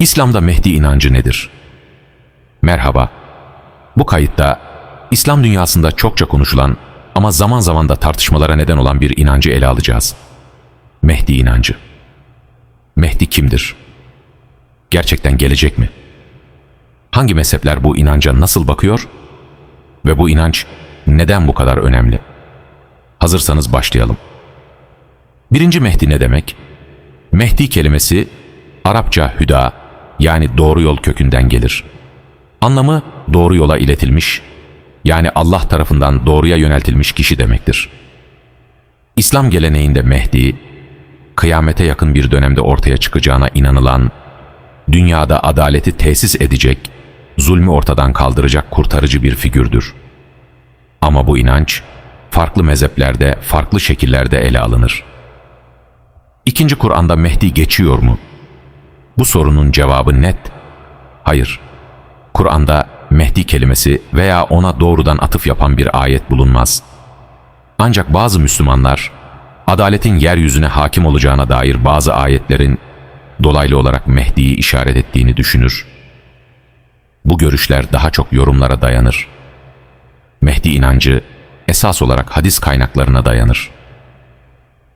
İslam'da Mehdi inancı nedir? Merhaba. Bu kayıtta İslam dünyasında çokça konuşulan ama zaman zaman da tartışmalara neden olan bir inancı ele alacağız. Mehdi inancı. Mehdi kimdir? Gerçekten gelecek mi? Hangi mezhepler bu inanca nasıl bakıyor? Ve bu inanç neden bu kadar önemli? Hazırsanız başlayalım. Birinci Mehdi ne demek? Mehdi kelimesi Arapça hüda yani doğru yol kökünden gelir. Anlamı doğru yola iletilmiş yani Allah tarafından doğruya yöneltilmiş kişi demektir. İslam geleneğinde Mehdi, kıyamete yakın bir dönemde ortaya çıkacağına inanılan, dünyada adaleti tesis edecek, zulmü ortadan kaldıracak kurtarıcı bir figürdür. Ama bu inanç, farklı mezheplerde, farklı şekillerde ele alınır. İkinci Kur'an'da Mehdi geçiyor mu? Bu sorunun cevabı net. Hayır. Kur'an'da Mehdi kelimesi veya ona doğrudan atıf yapan bir ayet bulunmaz. Ancak bazı Müslümanlar, adaletin yeryüzüne hakim olacağına dair bazı ayetlerin dolaylı olarak Mehdi'yi işaret ettiğini düşünür. Bu görüşler daha çok yorumlara dayanır. Mehdi inancı esas olarak hadis kaynaklarına dayanır.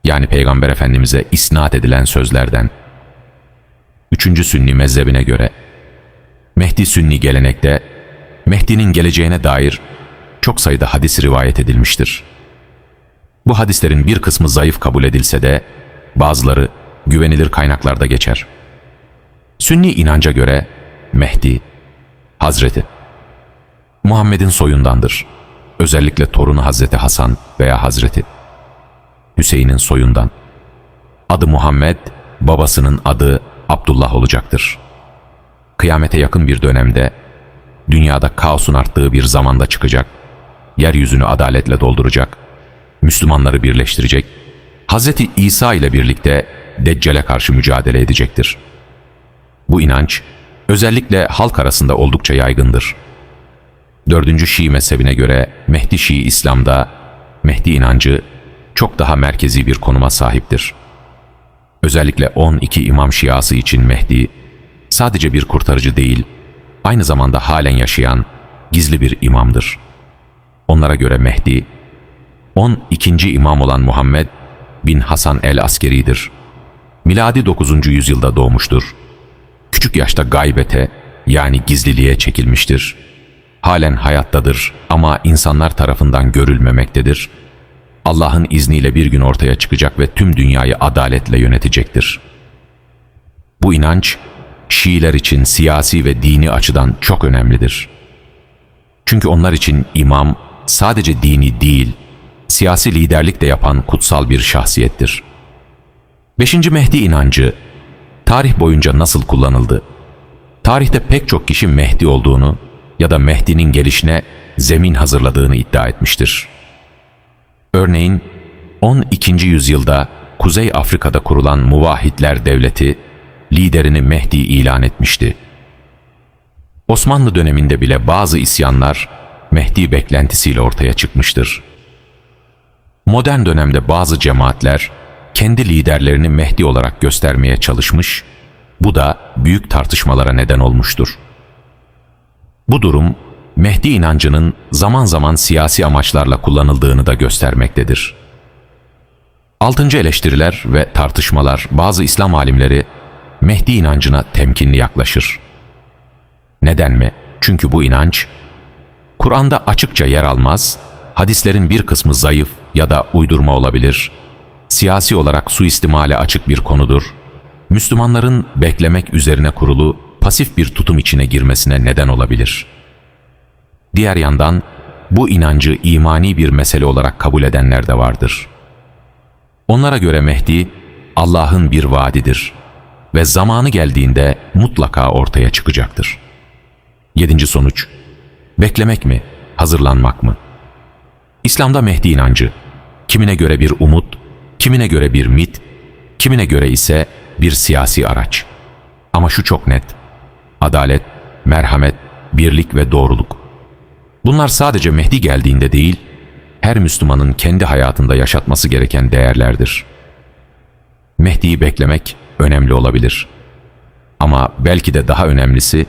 Yani Peygamber Efendimiz'e isnat edilen sözlerden. Üçüncü Sünni mezhebine göre Mehdi Sünni gelenekte Mehdi'nin geleceğine dair çok sayıda hadis rivayet edilmiştir. Bu hadislerin bir kısmı zayıf kabul edilse de bazıları güvenilir kaynaklarda geçer. Sünni inanca göre Mehdi, Hazreti Muhammed'in soyundandır. Özellikle torunu Hazreti Hasan veya Hazreti Hüseyin'in soyundan. Adı Muhammed, babasının adı Abdullah olacaktır. Kıyamete yakın bir dönemde, dünyada kaosun arttığı bir zamanda çıkacak, yeryüzünü adaletle dolduracak, Müslümanları birleştirecek, Hz. İsa ile birlikte Deccal'e karşı mücadele edecektir. Bu inanç, özellikle halk arasında oldukça yaygındır. Dördüncü Şii mezhebine göre Mehdi Şii İslam'da, Mehdi inancı çok daha merkezi bir konuma sahiptir. Özellikle 12 imam şiası için Mehdi, sadece bir kurtarıcı değil, aynı zamanda halen yaşayan gizli bir imamdır. Onlara göre Mehdi, 12. imam olan Muhammed bin Hasan el-Askeri'dir. Miladi 9. yüzyılda doğmuştur. Küçük yaşta gaybete yani gizliliğe çekilmiştir. Halen hayattadır ama insanlar tarafından görülmemektedir. Allah'ın izniyle bir gün ortaya çıkacak ve tüm dünyayı adaletle yönetecektir. Bu inanç, Şiiler için siyasi ve dini açıdan çok önemlidir. Çünkü onlar için imam sadece dini değil, siyasi liderlik de yapan kutsal bir şahsiyettir. Beşinci Mehdi inancı, tarih boyunca nasıl kullanıldı? Tarihte pek çok kişi Mehdi olduğunu ya da Mehdi'nin gelişine zemin hazırladığını iddia etmiştir. Örneğin 12. yüzyılda Kuzey Afrika'da kurulan Muvahhidler Devleti liderini Mehdi ilan etmişti. Osmanlı döneminde bile bazı isyanlar Mehdi beklentisiyle ortaya çıkmıştır. Modern dönemde bazı cemaatler kendi liderlerini Mehdi olarak göstermeye çalışmış, bu da büyük tartışmalara neden olmuştur. Bu durum Mehdi inancının zaman zaman siyasi amaçlarla kullanıldığını da göstermektedir. Altıncı eleştiriler ve tartışmalar bazı İslam alimleri Mehdi inancına temkinli yaklaşır. Neden mi? Çünkü bu inanç, Kur'an'da açıkça yer almaz, hadislerin bir kısmı zayıf ya da uydurma olabilir, siyasi olarak suistimale açık bir konudur, Müslümanların beklemek üzerine kurulu pasif bir tutum içine girmesine neden olabilir. Diğer yandan bu inancı imani bir mesele olarak kabul edenler de vardır. Onlara göre Mehdi Allah'ın bir vaadidir ve zamanı geldiğinde mutlaka ortaya çıkacaktır. Yedinci sonuç, beklemek mi, hazırlanmak mı? İslam'da Mehdi inancı, kimine göre bir umut, kimine göre bir mit, kimine göre ise bir siyasi araç. Ama şu çok net, adalet, merhamet, birlik ve doğruluk. Bunlar sadece Mehdi geldiğinde değil, her Müslümanın kendi hayatında yaşatması gereken değerlerdir. Mehdi'yi beklemek önemli olabilir. Ama belki de daha önemlisi,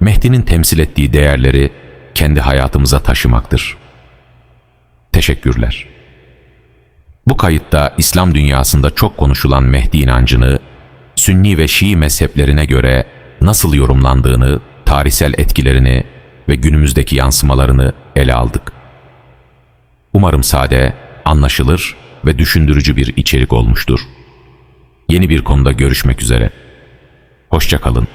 Mehdi'nin temsil ettiği değerleri kendi hayatımıza taşımaktır. Teşekkürler. Bu kayıtta İslam dünyasında çok konuşulan Mehdi inancını, Sünni ve Şii mezheplerine göre nasıl yorumlandığını, tarihsel etkilerini ve günümüzdeki yansımalarını ele aldık. Umarım sade, anlaşılır ve düşündürücü bir içerik olmuştur. Yeni bir konuda görüşmek üzere. Hoşça kalın.